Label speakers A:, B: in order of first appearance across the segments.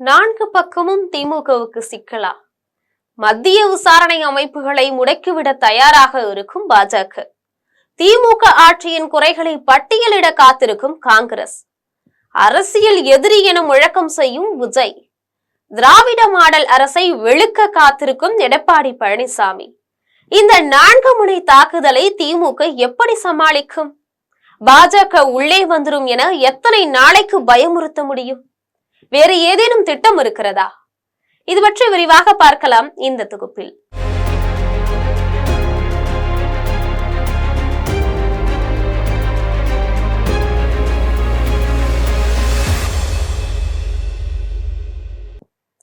A: நான்கு பக்கமும் திமுகவுக்கு சிக்கலா? மத்திய விசாரணை அமைப்புகளை முடக்கிவிட தயாராக இருக்கும் பாஜக. திமுக ஆட்சியின் குறைகளை பட்டியலிட காத்திருக்கும் காங்கிரஸ். அரசியல் எதிரி என முழக்கம் செய்யும் விஜய். திராவிட மாடல் அரசை வெளுக்க காத்திருக்கும் எடப்பாடி பழனிசாமி. இந்த நான்கு முனை தாக்குதலை திமுக எப்படி சமாளிக்கும்? பாஜக உள்ளே வந்துரும் என எத்தனை நாளைக்கு பயமுறுத்த முடியும்? வேறு ஏதேனும் திட்டம் இருக்கிறதா? இது பற்றி விரிவாக பார்க்கலாம் இந்த தொகுப்பில்.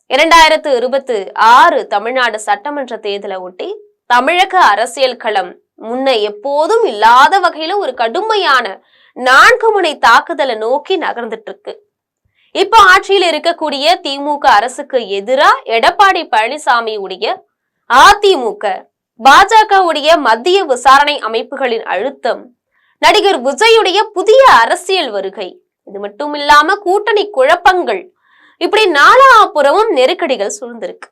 A: இரண்டாயிரத்து இருபத்தி ஆறு தமிழ்நாடு சட்டமன்ற தேர்தலை ஒட்டி தமிழக அரசியல் களம் முன்ன எப்போதும் இல்லாத வகையில ஒரு கடுமையான நான்கு முனை தாக்குதலை நோக்கி நகர்ந்துட்டு இருக்கு. இப்போ ஆட்சியில் இருக்கக்கூடிய திமுக அரசுக்கு எதிரா எடப்பாடி பழனிசாமி உடைய அதிமுக பாஜகவுடைய மத்திய விசாரணை அமைப்புகளின் அழுத்தம் நடிகர் விஜயுடைய புதிய அரசியல் வருகை இது மட்டும் இல்லாம கூட்டணி குழப்பங்கள் இப்படி நாலாபுறமும் நெருக்கடிகள் சூழ்ந்திருக்கு.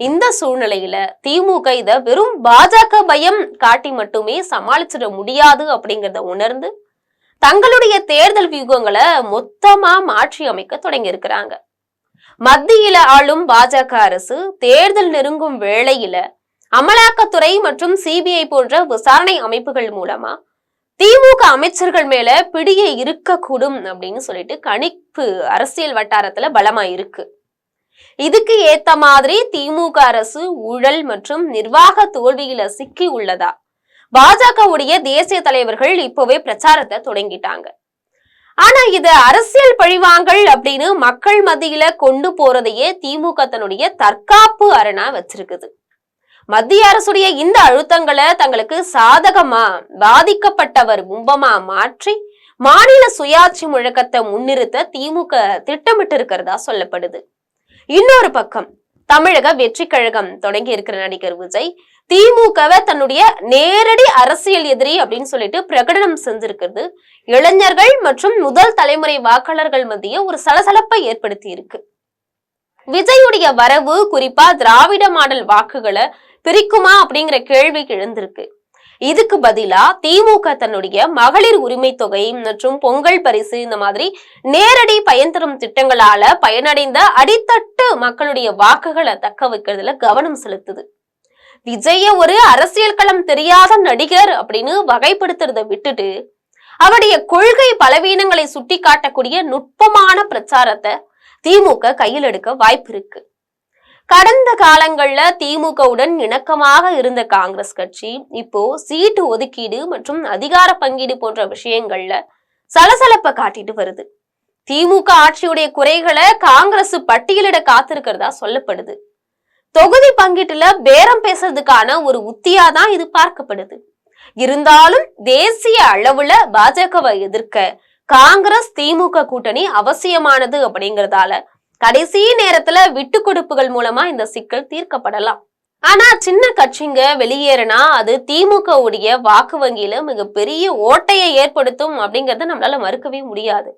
A: இந்த சூழ்நிலையில திமுக இத வெறும் பாஜக பயம் காட்டி மட்டுமே சமாளிச்சிட முடியாது அப்படிங்கறத உணர்ந்து தங்களுடைய தேர்தல் வியூகங்களை மொத்தமா மாற்றி அமைக்க தொடங்கி இருக்கிறாங்க மத்தியில ஆளும் பாஜக அரசு தேர்தல் நெருங்கும் வேளையில அமலாக்கத்துறை மற்றும் சிபிஐ போன்ற விசாரணை அமைப்புகள் மூலமா திமுக அமைச்சர்கள் மேல பிடிய இருக்கக்கூடும் அப்படின்னு சொல்லிட்டு கணிப்பு அரசியல் வட்டாரத்துல பலமா இருக்கு இதுக்கு ஏத்த மாதிரி திமுக அரசு ஊழல் மற்றும் நிர்வாக தோல்வியில சிக்கி உள்ளதா? பாஜகவுடைய தேசிய தலைவர்கள் இப்பவே பிரச்சாரத்தை தொடங்கிட்டாங்க. ஆனா இது அரசியல் பழிவாங்கல் அப்படின்னு மக்கள் மத்தியில கொண்டு போறதையே திமுக தன்னுடைய தற்காப்பு அரணா வச்சிருக்குது. மத்திய அரசுடைய இந்த அழுத்தங்களை தங்களுக்கு சாதகமா பாதிக்கப்பட்டவர் கும்பமா மாற்றி மாநில சுயாட்சி முழக்கத்தை முன்னிறுத்த திமுக திட்டமிட்டு இருக்கிறதா சொல்லப்படுது. இன்னொரு பக்கம் தமிழக வெற்றி கழகம் தொடங்கி இருக்கிற நடிகர் விஜய் திமுகவை தன்னுடைய நேரடி அரசியல் எதிரி அப்படின்னு சொல்லிட்டு பிரகடனம் செஞ்சிருக்கிறது. இளைஞர்கள் மற்றும் முதல் தலைமுறை வாக்காளர்கள் மத்திய ஒரு சலசலப்பை ஏற்படுத்தி இருக்கு. விஜயுடைய வரவு குறிப்பா திராவிட மாடல் வாக்குகளை பிரிக்குமா அப்படிங்கிற கேள்வி எழுந்திருக்கு. இதுக்கு பதிலா திமுக தன்னுடைய மகளிர் உரிமை தொகை மற்றும் பொங்கல் பரிசு இந்த மாதிரி நேரடி பயன் தரும் திட்டங்களால பயனடைந்த அடித்தட்டு மக்களுடைய வாக்குகளை தக்க வைக்கிறதுல கவனம் செலுத்துது. விஜய ஒரு அரசியல் களம் தெரியாத நடிகர் அப்படின்னு வகைப்படுத்துறத விட்டுட்டு அவருடைய கொள்கை பலவீனங்களை சுட்டி காட்டக்கூடிய நுட்பமான பிரச்சாரத்தை திமுக கையில் எடுக்க வாய்ப்பு இருக்கு. கடந்த காலங்கள்ல திமுகவுடன் இணக்கமாக இருந்த காங்கிரஸ் கட்சி இப்போ சீட்டு ஒதுக்கீடு மற்றும் அதிகார பங்கீடு போன்ற விஷயங்கள்ல சலசலப்பை காட்டிட்டு வருது. திமுக ஆட்சியுடைய குறைகளை காங்கிரஸ் பட்டியலிட காத்திருக்கிறதா சொல்லப்படுது. தொகுதி பங்கீட்டுல பேரம் பேசுறதுக்கான ஒரு உத்தியா தான் இது பார்க்கப்படுது. இருந்தாலும் தேசிய அளவுல பாஜகவை எதிர்க்க காங்கிரஸ் திமுக கூட்டணி அவசியமானது அப்படிங்கறதால கடைசி நேரத்துல விட்டு கொடுப்புகள் மூலமா இந்த சிக்கல் தீர்க்கப்படலாம். ஆனா சின்ன கட்சிங்க வெளியேறினா அது திமுக உடைய வாக்கு வங்கியில மிகப்பெரிய ஓட்டையை ஏற்படுத்தும் அப்படிங்கறத நம்மளால மறுக்கவே முடியாது.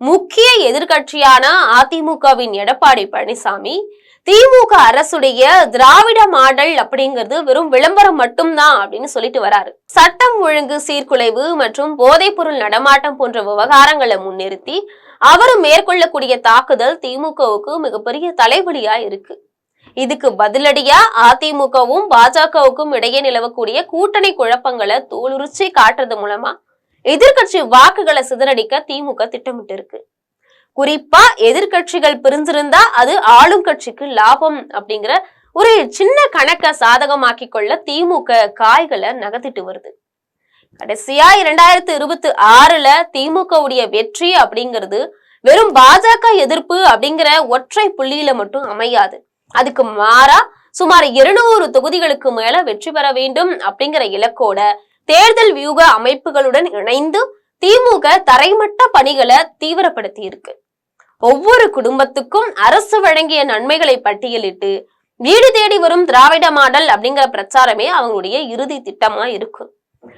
A: முக்கிய எதிர்கட்சியான அதிமுகவின் எடப்பாடி பழனிசாமி திமுக அரசுடைய திராவிட மாடல் அப்படிங்கிறது வெறும் விளம்பரம் மட்டும்தான் அப்படின்னு சொல்லிட்டு வராரு. சட்டம் ஒழுங்கு சீர்குலைவு மற்றும் போதைப் பொருள் நடமாட்டம் போன்ற விவகாரங்களை முன்னிறுத்தி அவர் மேற்கொள்ளக்கூடிய தாக்குதல் திமுகவுக்கு மிகப்பெரிய தலைவலியா இருக்கு. இதுக்கு பதிலடியா அதிமுகவும் பாஜகவுக்கும் இடையே நிலவக்கூடிய கூட்டணி குழப்பங்களை தோலுரிச்சி காட்டுறது மூலமா எதிர்கட்சி வாக்குகளை சிதறடிக்க திமுக திட்டமிட்டு இருக்கு. குறிப்பா எதிர்கட்சிகள் பிரிஞ்சிருந்தா அது ஆளும் கட்சிக்கு லாபம் அப்படிங்கிற ஒரு சின்ன கணக்கை சாதகமாக்கி கொள்ள திமுக காய்களை நகர்த்திட்டு வருது. கடைசியா இரண்டாயிரத்தி இருபத்தி ஆறுல திமுகவுடைய வெற்றி அப்படிங்கிறது வெறும் பாஜக எதிர்ப்பு அப்படிங்கிற ஒற்றை புள்ளியில மட்டும் அமையாது. அதுக்கு மாறா சுமார் இருநூறு தொகுதிகளுக்கு மேல வெற்றி பெற வேண்டும் அப்படிங்கிற இலக்கோட தேர்தல் வியூக அமைப்புகளுடன் இணைந்து திமுக தரைமட்ட பணிகளை தீவிரப்படுத்தி இருக்கு ஒவ்வொரு குடும்பத்துக்கும் அரசு வழங்கிய நன்மைகளை பட்டியலிட்டு வீடு தேடி வரும் திராவிட மாடல் அப்படிங்கிற பிரச்சாரமே அவங்களுடைய இறுதி திட்டமா இருக்கும்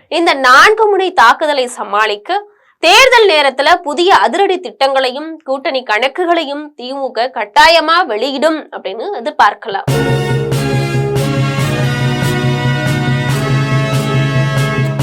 A: இந்த நான்கு முனை தாக்குதலை சமாளிக்க தேர்தல் நேரத்துல புதிய அதிரடி திட்டங்களையும் கூட்டணி கணக்குகளையும் திமுக கட்டாயமா வெளியிடும் அப்படின்னு எதிர்பார்க்கலாம்.